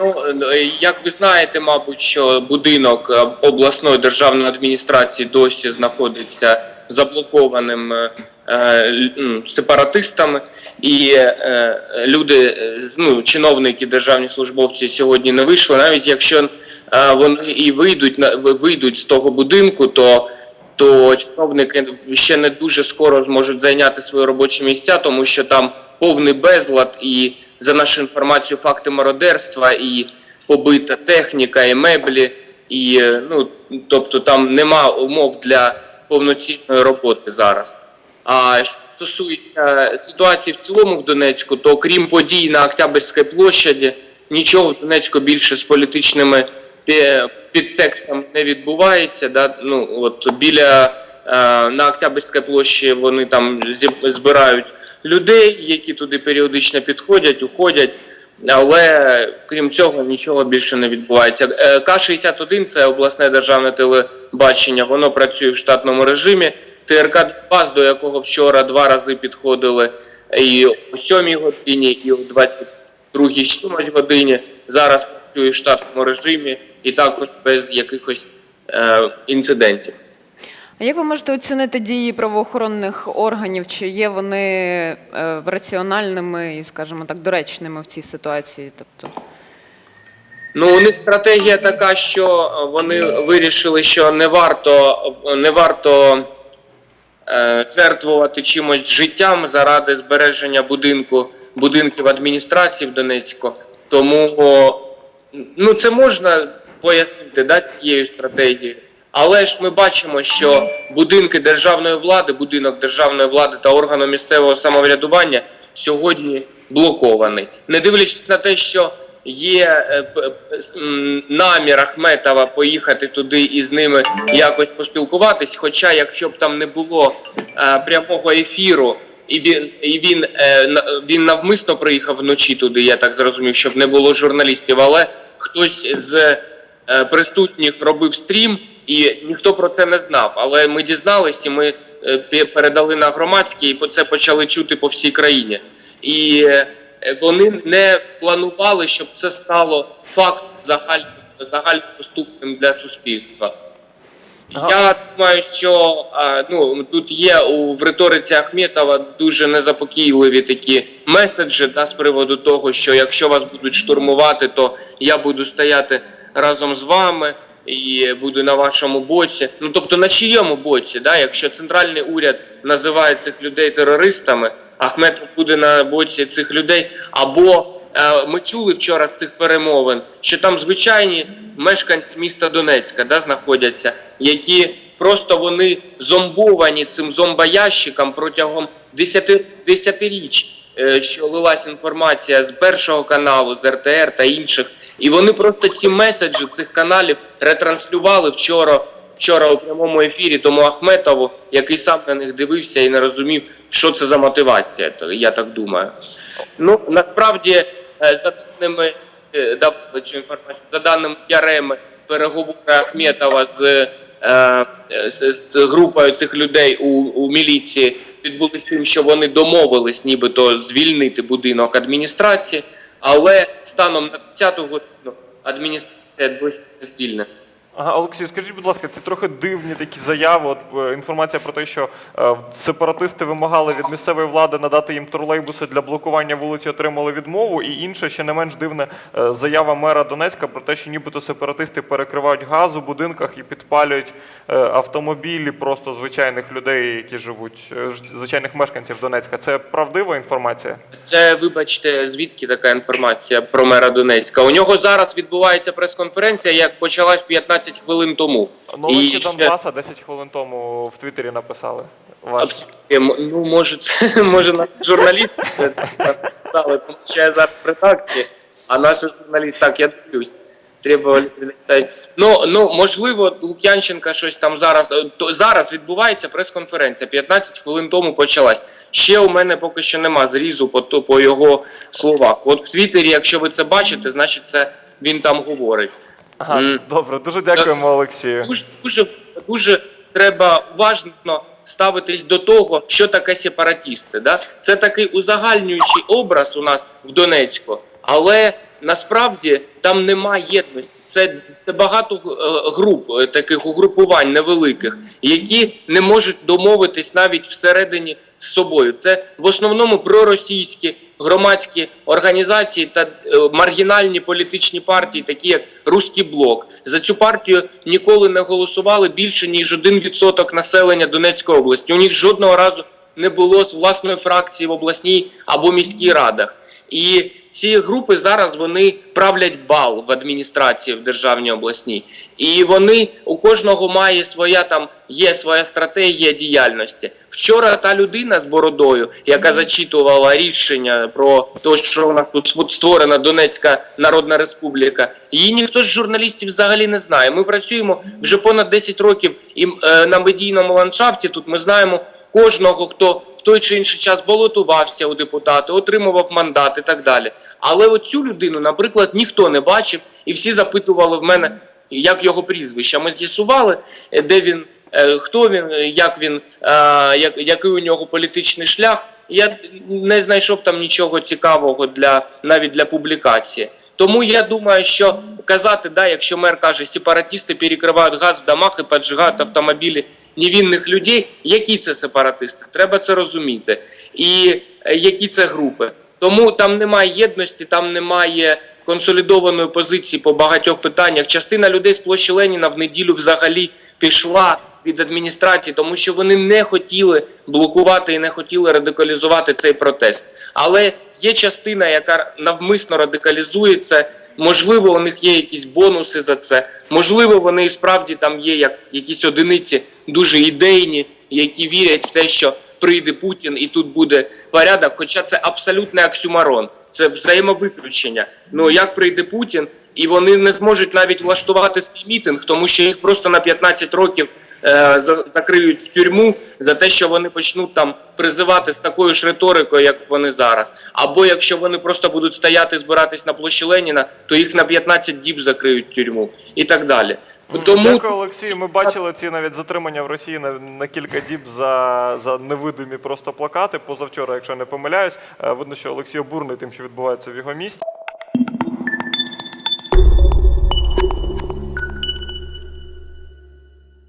Ну, е, як ви знаєте, мабуть, що будинок е, обласної державної адміністрації досі знаходиться заблокованим е, сепаратистами, і люди, ну, чиновники, державні службовці сьогодні не вийшли. Навіть якщо вони і вийдуть вийдуть з того будинку, то то чиновники ще не дуже скоро зможуть зайняти свої робочі місця, тому що там повний безлад і за нашу інформацію факти мародерства і побита техніка, і меблі, і е, ну тобто там нема умов для повноцінної роботи зараз. А що стосується ситуації в цілому в Донецьку, то крім подій на Октябрьській площаді, нічого в Донецьку більше з політичними пі- підтекстом не відбувається. Да? Ну, от біля е, на Октябрьській площі вони там збирають людей, які туди періодично підходять, уходять. Але крім цього нічого більше не відбувається. Е, К-61 це обласне державне телебачення. Воно працює в штатному режимі. ТРК Донбас, до якого вчора два рази підходили і о 7 годині, і о 22 чомусь годині. Зараз працює в штатному режимі і також без якихось е, інцидентів. А як ви можете оцінити дії правоохоронних органів? Чи є вони е, раціональними і, скажімо так, доречними в цій ситуації? Тобто, Ну, у них стратегія така, що вони вирішили, що не варто, не варто е, жертвувати чимось життям заради збереження будинку, будинків адміністрації в Донецьку. Тому о, ну, це можна пояснити да, цією стратегією. Але ж ми бачимо, що будинки державної влади, будинок державної влади та органу місцевого самоврядування сьогодні блокований. Не дивлячись на те, що є е, намір Ахметова поїхати туди і з ними якось поспілкуватись. Хоча, якщо б там не було е, прямого ефіру, і він і він, е, він навмисно приїхав вночі туди, я так зрозумів, щоб не було журналістів, але хтось з присутніх робив стрім, і ніхто про це не знав. Але ми дізналися, і ми е, передали на громадське, і це почали чути по всій країні. І е, вони не планували, щоб це стало фактом загально, загальнодоступним для суспільства. Я думаю, що а, ну тут є у в риториці Ахметова дуже незапокійливі такі меседжі да, з приводу того, що якщо вас будуть штурмувати, то я буду стояти разом з вами і буду на вашому боці. Ну тобто на чийому боці, да, якщо центральний уряд називає цих людей терористами, Ахметов буде на боці цих людей, або Е, Ми чули вчора з цих перемовин, що там звичайні мешканці міста Донецька да, знаходяться, які просто вони зомбовані цим зомбоящиком протягом 10, десятиріч, е, що лилась інформація з першого каналу, з РТР та інших. І вони просто ці меседжі цих каналів ретранслювали вчора, вчора у прямому ефірі тому Ахметову, який сам на них дивився і не розумів, що це за мотивація. то Я так думаю. Ну насправді, е, за даними е, давали цю інформацію, за даними Яреми, переговори Ахметова з, е, з, з групою цих людей у, у міліції відбулись тим, що вони домовились, нібито звільнити будинок адміністрації, але станом на 10 годину адміністрація досі не звільнена. Ага, Олексій, скажіть, будь ласка, це трохи дивні такі заяви. От е, інформація про те, що е, сепаратисти вимагали від місцевої влади надати їм тролейбуси для блокування вулиці, отримали відмову. І інша, ще не менш дивна е, заява мера Донецька про те, що нібито сепаратисти перекривають газ у будинках і підпалюють е, автомобілі просто звичайних людей, які живуть, е, ж- звичайних мешканців Донецька. Це правдива інформація? Це, вибачте, звідки така інформація про мера Донецька? У нього зараз відбувається прес-конференція, як почалась 15 хвилин тому. Ну, І Донбаса 10 хвилин тому в Твіттері написали. Ваш. Ем, Ну, може, це може на журналісти це написали, тому що я зараз в редакції, а наш журналіст, так, я дивлюсь. Треба. Ну, ну, можливо, Лук'янченка щось там зараз. е, То, зараз відбувається прес-конференція. 15 хвилин тому почалась. Ще у мене поки що нема зрізу по, то- по його словах. От в Твіттері, якщо ви це бачите, значить це він там говорить. Ага, М. добре, дуже дякуємо, Олексію. Дуже, дуже, дуже треба уважно ставитись до того, що таке сепаратісти. Да? Це такий узагальнюючий образ у нас в Донецьку. Але насправді там немає єдності. Це, багато е, груп, е, таких угрупувань невеликих, які не можуть домовитись навіть всередині з собою. Це в основному проросійські громадські організації та е, маргінальні політичні партії, такі як Руський блок. За цю партію ніколи не голосували більше ніж 1% населення Донецької області. У них жодного разу не було з власної фракції в обласній або міській радах. І ці групи зараз вони правлять бал в адміністрації в державній обласній. І вони у кожного має своя там є своя стратегія діяльності. Вчора та людина з бородою, яка зачитувала рішення про те, що у нас тут створена Донецька Народна Республіка, її ніхто з журналістів взагалі не знає. Ми працюємо вже понад 10 років і е, на медійному ландшафті. Тут ми знаємо кожного, хто в той чи інший час балотувався у депутати, отримував мандат і так далі. Але оцю людину, наприклад, ніхто не бачив, і всі запитували в мене, як його прізвище. Ми з'ясували, е, де він, е, хто він, е, як він, як, який у нього політичний шлях. Я не знайшов там нічого цікавого для навіть для публікації. Тому я думаю, що казати, да, якщо мер каже, сепаратисти перекривають газ в домах і піджигають автомобілі невинних людей, які це сепаратисти? Треба це розуміти. І е, які це групи. Тому там немає єдності, там немає консолідованої позиції по багатьох питаннях. Частина людей з площі Леніна в неділю взагалі пішла від адміністрації, тому що вони не хотіли блокувати і не хотіли радикалізувати цей протест. Але є частина, яка навмисно радикалізується. Можливо, у них є якісь бонуси за це. Можливо, вони справді там є як якісь одиниці дуже ідейні, які вірять в те, що прийде Путін і тут буде порядок. Хоча це абсолютний оксюмарон, це взаємовиключення. Ну як прийде Путін, і вони не зможуть навіть влаштувати свій мітинг, тому що їх просто на 15 років е, за- закриють в тюрму за те, що вони почнуть там призивати з такою ж риторикою, як вони зараз. Або якщо вони просто будуть стояти, збиратись на площі Леніна, то їх на 15 діб закриють в тюрму і так далі. Тому Дякую, Олексій. Ми бачили ці навіть затримання в Росії на, на кілька діб за, за невидимі просто плакати. Позавчора, якщо я не помиляюсь, Е, видно, що Олексій обурний тим, що відбувається в його місті.